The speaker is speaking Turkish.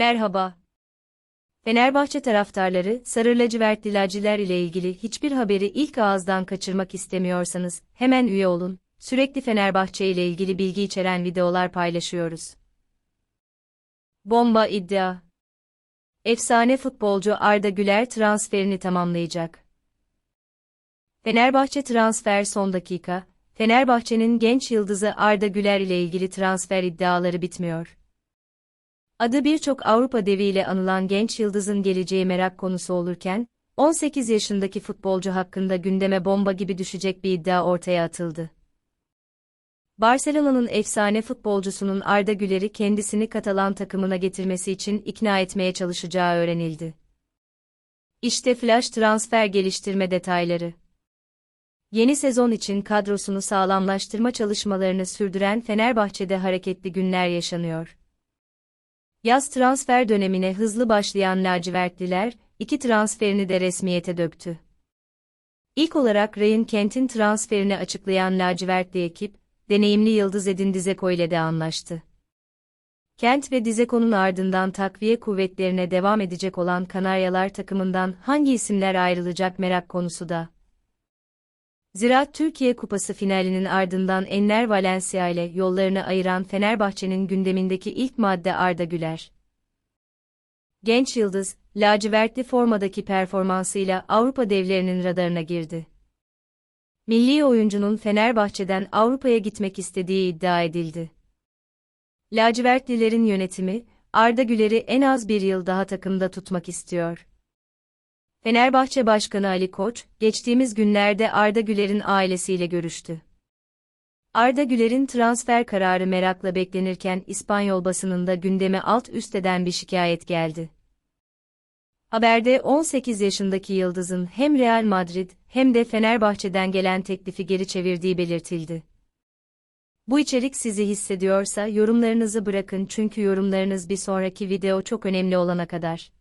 Merhaba. Fenerbahçe taraftarları, Sarı lacivertlilerciler ile ilgili hiçbir haberi ilk ağızdan kaçırmak istemiyorsanız, hemen üye olun. Sürekli Fenerbahçe ile ilgili bilgi içeren videolar paylaşıyoruz. Bomba iddia. Efsane futbolcu Arda Güler transferini tamamlayacak. Fenerbahçe transfer son dakika, Fenerbahçe'nin genç yıldızı Arda Güler ile ilgili transfer iddiaları bitmiyor. Adı birçok Avrupa deviyle anılan genç yıldızın geleceği merak konusu olurken, 18 yaşındaki futbolcu hakkında gündeme bomba gibi düşecek bir iddia ortaya atıldı. Barcelona'nın efsane futbolcusunun Arda Güler'i kendisini Katalan takımına getirmesi için ikna etmeye çalışacağı öğrenildi. İşte flash transfer geliştirme detayları. Yeni sezon için kadrosunu sağlamlaştırma çalışmalarını sürdüren Fenerbahçe'de hareketli günler yaşanıyor. Yaz transfer dönemine hızlı başlayan lacivertliler, iki transferini de resmiyete döktü. İlk olarak Ryan Kent'in transferini açıklayan lacivertli ekip, deneyimli yıldız Edin Dzeko ile de anlaştı. Kent ve Dzeko'nun ardından takviye kuvvetlerine devam edecek olan Kanaryalar takımından hangi isimler ayrılacak merak konusu da. Zira Türkiye Kupası finalinin ardından Enner Valencia ile yollarını ayıran Fenerbahçe'nin gündemindeki ilk madde Arda Güler. Genç yıldız, lacivertli formadaki performansıyla Avrupa devlerinin radarına girdi. Milli oyuncunun Fenerbahçe'den Avrupa'ya gitmek istediği iddia edildi. Lacivertlilerin yönetimi, Arda Güler'i en az bir yıl daha takımda tutmak istiyor. Fenerbahçe Başkanı Ali Koç, geçtiğimiz günlerde Arda Güler'in ailesiyle görüştü. Arda Güler'in transfer kararı merakla beklenirken İspanyol basınında gündeme alt üst eden bir şikayet geldi. Haberde 18 yaşındaki yıldızın hem Real Madrid hem de Fenerbahçe'den gelen teklifi geri çevirdiği belirtildi. Bu içerik sizi hissediyorsa yorumlarınızı bırakın çünkü yorumlarınız bir sonraki video çok önemli olana kadar.